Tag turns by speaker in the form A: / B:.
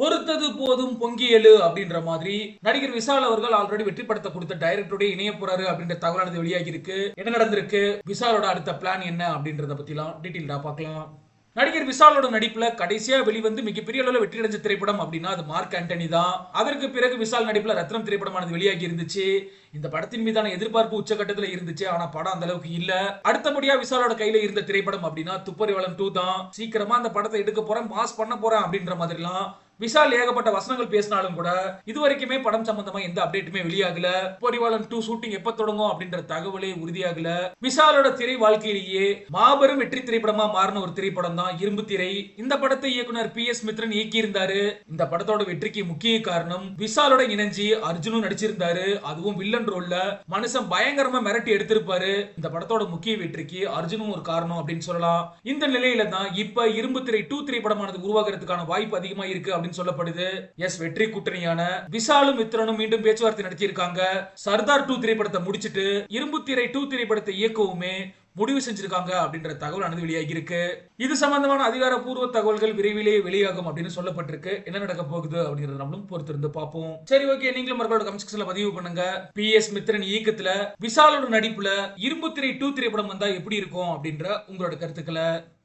A: பொறுத்தது போதும் பொங்கியலு அப்படின்ற மாதிரி நடிகர் விஷால் அவர்கள் ஆல்ரெடி வெற்றி படத்தை கொடுத்த டைரக்டருடைய இணைய போறாரு அப்படின்ற தகவலானது வெளியாகி இருக்கு என்ன நடந்திருக்கு? விஷாலோட அடுத்த பிளான் என்ன அப்படின்றத பத்திலாம் டீட்டெயில்டா பார்க்கலாம். நடிகர் விஷாலோட நடிப்புல கடைசியா வெளிவந்து மிகப்பெரிய அளவுல வெற்றி அடைஞ்ச திரைப்படம் அப்படின்னா அது மார்க் ஆண்டனி தான். அதற்கு பிறகு விஷால் நடிப்புல ரத்னம் திரைப்படமானது வெளியாகி இருந்துச்சு இந்த படத்தின் மீதான எதிர்பார்ப்பு உச்சகட்டத்துல இருந்துச்சு ஆனா படம் அந்த அளவுக்கு இல்ல. அடுத்தபடியா விஷாலோட கையில இருந்த திரைப்படம் அப்படின்னா துப்பறிவாளன் டூ தான். சீக்கிரமா அந்த படத்தை எடுக்க போறேன் பாஸ் பண்ண போறேன் அப்படின்ற மாதிரிலாம் விஷால் ஏகப்பட்ட வசனங்கள் பேசினாலும் கூட இது வரைக்குமே படம் சம்பந்தமா எந்த அப்டேட்டுமே வெளியாகல. பொறிவாளன் டூ ஷூட்டிங் எப்ப தொடங்கும் அப்படின்ற தகவலே உறுதியாகல. விஷாலோட திரை வாழ்க்கையிலேயே மாபெரும் வெற்றி திரைப்படமா மாறின ஒரு திரைப்படம் தான் இரும்பு திரை. இந்த படத்தை இயக்குனர் பி எஸ் மித்ரன் இயக்கியிருந்தாரு. இந்த படத்தோட வெற்றிக்கு முக்கிய காரணம் விஷாலோட இணைஞ்சு அர்ஜுனும் நடிச்சிருந்தாரு. அதுவும் வில்லன் ரோல்ல மனுஷன் பயங்கரமா மிரட்டி எடுத்திருப்பாரு. இந்த படத்தோட முக்கிய வெற்றிக்கு அர்ஜுனும் ஒரு காரணம் அப்படின்னு சொல்லலாம். இந்த நிலையில தான் இப்ப இரும்பு திரை டூ திரைப்படமானது உருவாகிறதுக்கான வாய்ப்பு அதிகமா இருக்கு அப்படின்னு அப்படின்னு சொல்லப்படுது. எஸ் வெற்றி கூட்டணியான விசாலும் மித்ரனும் மீண்டும் பேச்சுவார்த்தை நடத்தியிருக்காங்க. சர்தார் டூ திரைப்படத்தை முடிச்சிட்டு இரும்புத்திரை டூ திரைப்படத்தை இயக்கவுமே முடிவு செஞ்சிருக்காங்க அப்படின்ற தகவலானது வெளியாகி இருக்கு இது சம்பந்தமான அதிகாரப்பூர்வ தகவல்கள் விரைவிலேயே வெளியாகும் அப்படின்னு சொல்லப்பட்டிருக்கு. என்ன நடக்க போகுது அப்படிங்கறத நம்மளும் பொறுத்திருந்து பார்ப்போம். சரி ஓகே. நீங்களும் மக்களோட கமெண்ட் செக்ஷன்ல பதிவு பண்ணுங்க. பி எஸ் மித்ரன் இயக்கத்துல விசாலோட நடிப்புல இரும்புத்திரை டூ திரைப்படம் வந்தா எப்படி இருக்கும் அப்படின்ற உங்களோட கருத்துக்களை